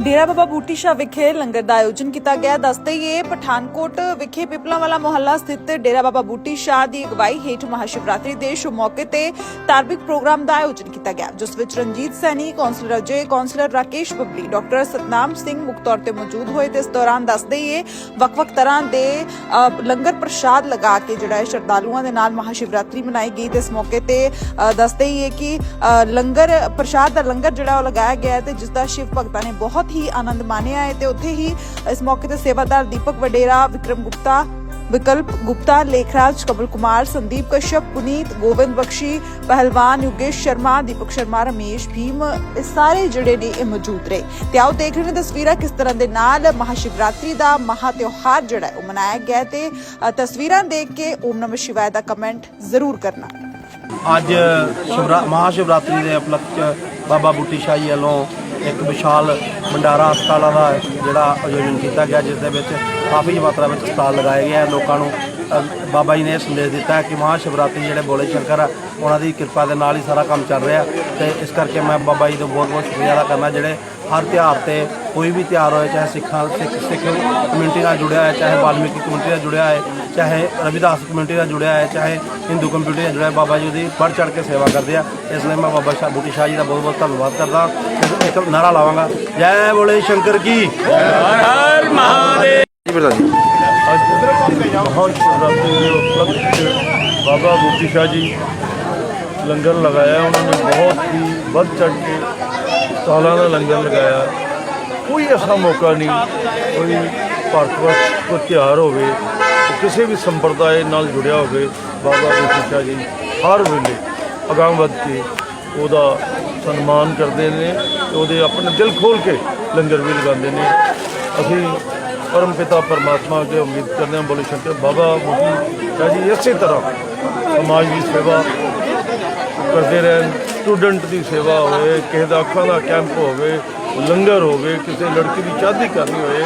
ਡੇਰਾ ਬਾਬਾ ਬੂਟੀ ਸ਼ਾਹ ਵਿਖੇ ਲੰਗਰ ਦਾ ਆਯੋਜਨ ਕੀਤਾ ਗਿਆ। ਦੱਸਦੇ ਹੀ ਇਹ ਪਠਾਨਕੋਟ ਵਿਖੇ ਪਿਪਲਾ ਵਾਲਾ ਮੁਹੱਲਾ ਸਥਿਤ ਡੇਰਾ ਬਾਬਾ ਬੂਟੀ ਸ਼ਾਹ ਦੀ ਅਗਵਾਈ ਹੇਠ ਮਹਾਸ਼ਿਵਰਾਤਰੀ ਦੇ ਸ਼ੁਭ ਮੌਕੇ ਤੇ ਧਾਰਮਿਕ ਪ੍ਰੋਗਰਾਮ ਦਾ ਆਯੋਜਨ ਕੀਤਾ ਗਿਆ ਜਿਸ ਵਿੱਚ Ranjit Saini councillor Ajay councillor Rakesh Babli doctor Satnam Singh ਮੁੱਖ ਤੌਰ ਤੇ ਮੌਜੂਦ ਹੋਏ ਤੇ ਇਸ ਦੌਰਾਨ ਦੱਸਦੇ ਹੀ ਇਹ ਵੱਖ-ਵੱਖ ਤਰ੍ਹਾਂ ਦੇ ਲੰਗਰ ਪ੍ਰਸ਼ਾਦ ਲਗਾ ਕੇ ਜਿਹੜਾ ਹੈ ਸ਼ਰਧਾਲੂਆਂ ਦੇ ਨਾਲ ਮਹਾਸ਼ਿਵਰਾਤਰੀ ਮਨਾਈ ਗਈ ਤੇ ਇਸ ਮੌਕੇ ਤੇ ਅ, ਦੱਸਦੇ ਹੀ ਕਿ ਲੰਗਰ ਪ੍ਰਸ਼ਾਦ ਦਾ ਲੰਗਰ ਜਿਹੜਾ ਉਹ ਲਗਾਇਆ ਗਿਆ ਹੈ ਤੇ ਜਿਸ ਦਾ ਸ਼ਿਵ ਭਗਤਾਂ ਨੇ ਬਹੁਤ ਹੀ ਆਨੰਦ ਮਾਣਿਆ ਹੈ ਤੇ ਉੱਥੇ ਹੀ ਇਸ ਮੌਕੇ ਤੇ ਸੇਵਾਦਾਰ ਦੀਪਕ ਵਡੇਰਾ, ਵਿਕਰਮ ਗੁਪਤਾ, ਵਿਕਲਪ ਗੁਪਤਾ, ਲੇਖਰਾਜ ਕਮਲ ਕੁਮਾਰ ਸੰਦੀਪ ਕਸ਼ਯਪ, ਪੁਨੀਤ ਗੋਬਿੰਦ ਬਖਸ਼ੀ, ਪਹਿਲਵਾਨ ਯੁਗੇਸ਼ ਸ਼ਰਮਾ, ਦੀਪਕ ਸ਼ਰਮਾ, ਰਮੇਸ਼ ਭੀਮ, ਇਹ ਸਾਰੇ ਜਿਹੜੇ ਨੇ ਇਹ ਮੌਜੂਦ ਰਹੇ। ਤੇ ਆਓ ਦੇਖ ਰਹੇ ਨੇ ਤਸਵੀਰਾਂ ਕਿਸ ਤਰ੍ਹਾਂ ਦੇ ਨਾਲ ਮਹਾਸ਼ਿਵਰਾਤਰੀ ਦਾ ਮਹਾ ਤਿਉਹਾਰ ਜਿਹੜਾ ਉਹ ਮਨਾਇਆ ਗਿਆ ਤੇ ਤਸਵੀਰਾਂ ਦੇਖ ਕੇ ਓਮ ਨਮঃ ਸ਼ਿਵਾਏ ਦਾ ਕਮੈਂਟ ਜ਼ਰੂਰ ਕਰਨਾ। ਅੱਜ ਮਹਾਸ਼ਿਵਰਾਤਰੀ ਦੇ ਉਪਲਕਸ਼ ਬਾਬਾ ਬੁੱਟੀ ਸ਼ਾਹ ਵੱਲੋਂ ਇੱਕ ਵਿਸ਼ਾਲ ਭੰਡਾਰਾ ਹਸਪਤਾਲਾਂ ਦਾ ਜਿਹੜਾ ਆਯੋਜਨ ਕੀਤਾ ਗਿਆ, ਜਿਸ ਦੇ ਵਿੱਚ ਕਾਫੀ ਮਾਤਰਾ ਵਿੱਚ ਸਟਾਲ ਲਗਾਏ ਗਏ ਆ। ਲੋਕਾਂ ਨੂੰ ਬਾਬਾ ਜੀ ਨੇ ਇਹ ਸੰਦੇਸ਼ ਦਿੱਤਾ ਹੈ ਕਿ ਮਹਾਸ਼ਿਵਰਾਤਰੀ ਜਿਹੜੇ ਬੋਲੇ ਸ਼ੰਕਰ ਆ, ਉਹਨਾਂ ਦੀ ਕਿਰਪਾ ਦੇ ਨਾਲ ਹੀ ਸਾਰਾ ਕੰਮ ਚੱਲ ਰਿਹਾ। ਤੇ ਇਸ ਕਰਕੇ ਮੈਂ ਬਾਬਾ ਜੀ ਦਾ ਬਹੁਤ ਬਹੁਤ ਸ਼ੁਕਰੀਆ ਅਦਾ ਕਰਨਾ, ਜਿਹੜੇ ਹਰ ਤਿਉਹਾਰ ਤੇ ਕੋਈ ਵੀ ਤਿਉਹਾਰ ਹੋਏ, ਚਾਹੇ ਸਿੱਖਾਂ, ਸਿੱਖ ਸਿੱਖ ਕਮਿਊਨਿਟੀ ਨਾਲ ਜੁੜਿਆ ਹੈ ਚਾਹੇ ਵਾਲਮੀਕੀ ਕਮਿਊਨਿਟੀ ਨਾਲ ਜੁੜਿਆ ਹੈ ਚਾਹੇ ਰਵਿਦਾਸ ਕਮਿਊਨਿਟੀ ਨਾਲ ਜੁੜਿਆ ਹੈ ਚਾਹੇ ਹਿੰਦੂ ਕਮਿਊਨਿਟੀ ਨਾਲ ਜੁੜਿਆ ਹੈ, ਬਾਬਾ ਜੀ ਦੀ ਵੱਧ ਚੜ ਕੇ ਸੇਵਾ ਕਰਦੇ ਆ। ਇਸ ਲਈ ਮੈਂ ਬਾਬਾ ਸ਼ਾਹ ਬੂਟੀ ਸ਼ਾਹ ਜੀ ਦਾ ਬਹੁਤ ਬਹੁਤ ਧੰਨਵਾਦ ਕਰਦਾ ਇੱਕ ਨਾਰਾ ਲਾਵਾਂਗਾ। ਜੈ ਬੋਲੇ ਸ਼ੰਕਰ ਕੀ। ਹਰ ਮਹਾਦੇਵ। ਜੀ ਪ੍ਰਧਾਨ ਜੀ? ਅੱਜ ਮਹਾਸ਼ਿਵਰਾਤਰੀ ਦੇ ਉਪਲਕਸ਼ 'ਚ ਬਾਬਾ ਬੂਟੀ ਸ਼ਾਹ ਜੀ ਲੰਗਰ ਲਗਾਇਆ ਉਹਨਾਂ ਨੇ ਬਹੁਤ ਹੀ ਵੱਧ ਚੜ ਕੇ ਸਾਲਾਂ ਦਾ ਲੰਗਰ ਲਗਾਇਆ। ਕੋਈ ਐਸਾ ਮੌਕਾ ਨਹੀਂ ਕੋਈ ਭਾਰਤ ਵਰਸ਼ ਕੋਈ ਤਿਉਹਾਰ ਹੋਵੇ ਕਿਸੇ ਵੀ ਸੰਪਰਦਾਇ ਨਾਲ ਜੁੜਿਆ ਹੋਵੇ, ਬਾਬਾ ਬੂਟੀ ਸ਼ਾਹ ਜੀ ਹਰ ਵੇਲੇ ਅਗਾਂਹ ਵੱਧ ਕੇ ਉਹਦਾ ਸਨਮਾਨ ਕਰਦੇ ਨੇ ਤੇ ਉਹਦੇ ਆਪਣੇ ਦਿਲ ਖੋਲ ਕੇ ਲੰਗਰ ਵੀ ਲਗਾਉਂਦੇ ਨੇ। ਅਸੀਂ ਪਰਮ ਪਿਤਾ ਪਰਮਾਤਮਾ ਅੱਗੇ ਉਮੀਦ ਕਰਦੇ ਹਾਂ, ਬੋਲੇ ਸ਼ੰਕਰ ਬਾਬਾ ਬੁੱਢੀ ਸ਼ਾਹ ਜੀ ਇਸੇ ਤਰ੍ਹਾਂ ਸਮਾਜ ਦੀ ਸੇਵਾ ਕਰਦੇ ਰਹਿਣ, ਸਟੂਡੈਂਟ ਦੀ ਸੇਵਾ ਹੋਵੇ, ਕਿਸੇ ਦਾ ਅੱਖਾਂ ਦਾ ਕੈਂਪ ਹੋਵੇ, ਲੰਗਰ ਹੋਵੇ, ਕਿਸੇ ਲੜਕੀ ਦੀ ਸ਼ਾਦੀ ਕਰਨੀ ਹੋਵੇ,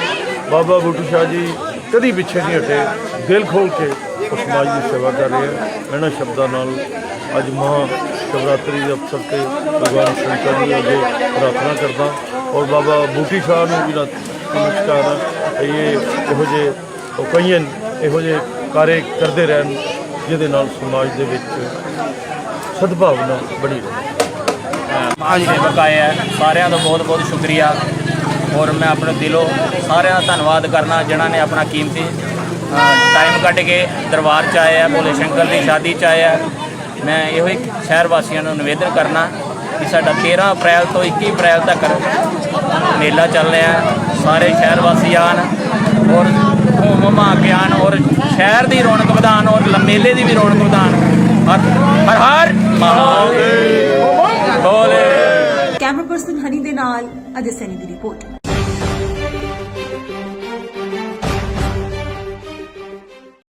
ਬਾਬਾ ਬੁੱਢੂ ਸ਼ਾਹ ਜੀ ਕਦੀ ਪਿੱਛੇ ਨਹੀਂ ਹਟੇ। ਦਿਲ ਖੋਲ ਕੇ ਉਹ ਸਮਾਜ ਦੀ ਸੇਵਾ ਕਰ ਰਹੇ ਹਨ ਇਹਨਾਂ ਸ਼ਬਦਾਂ ਨਾਲ ਅੱਜ ਮਹਾ ਸ਼ਿਵਰਾਤਰੀ ਦੇ ਅਵਸਰ ਤੇ ਭਗਵਾਨ ਸ਼ੰਕਰ ਜੀ ਅੱਗੇ ਪ੍ਰਾਰਥਨਾ ਕਰਦਾ ਔਰ ਬਾਬਾ ਬੂਟੀ ਸ਼ਾਹ ਨੂੰ ਵੀ ਨਾ ਨਮਸਕਾਰ ਹੈ। ਇਹ ਇਹੋ ਜਿਹੇ ਉਹ ਕਈਆਂ ਇਹੋ ਜਿਹੇ ਕਾਰੇ ਕਰਦੇ ਰਹਿਣ ਜਿਹਦੇ ਨਾਲ ਸਮਾਜ ਦੇ ਵਿੱਚ ਸਦਭਾਵਨਾ ਬਣੀ ਰਹੇ। ਸੇਵਕ ਆਏ ਹੈ ਸਾਰਿਆਂ ਦਾ ਬਹੁਤ ਬਹੁਤ ਸ਼ੁਕਰੀਆ। ਔਰ ਮੈਂ ਆਪਣੇ ਦਿਲੋਂ ਸਾਰਿਆਂ ਦਾ ਧੰਨਵਾਦ ਕਰਨਾ, ਜਿਨ੍ਹਾਂ ਨੇ ਆਪਣਾ ਕੀਮਤੀ ਟਾਈਮ ਕੱਢ ਕੇ ਦਰਬਾਰ ਚ ਆਏ ਆ, ਭੋਲੇ ਸ਼ੰਕਰ ਦੀ ਸ਼ਾਦੀ ਚ ਆਏ ਆ। ਮੈਂ ਇਹੋ ਹੀ ਸ਼ਹਿਰ ਵਾਸੀਆਂ ਨੂੰ ਨਿਵੇਦਨ ਕਰਨਾ ਕਿ ਸਾਡਾ 13 ਅਪ੍ਰੈਲ ਤੋਂ 21 ਅਪ੍ਰੈਲ ਤੱਕ ਮੇਲਾ ਚੱਲ ਰਿਹਾ ਸਾਰੇ ਸ਼ਹਿਰ ਵਾਸੀ ਆਣ ਔਰ ਹੋਮ ਹਮਾ ਕੇ ਆਉਣ ਔਰ ਸ਼ਹਿਰ ਦੀ ਰੌਣਕ ਵਧਾਉਣ ਔਰ ਮੇਲੇ ਦੀ ਵੀ ਰੌਣਕ ਵਧਾਉਣ। ਹਰ ਹਰ ਮਹਾਦੇਵ। ਬੋਲੇ। ਕੈਮਰਾ ਪਰਸਨ ਹਨੀ ਦੇ ਨਾਲ ਅਜੇ ਸੈਨੀ ਦੀ ਰਿਪੋਰਟ।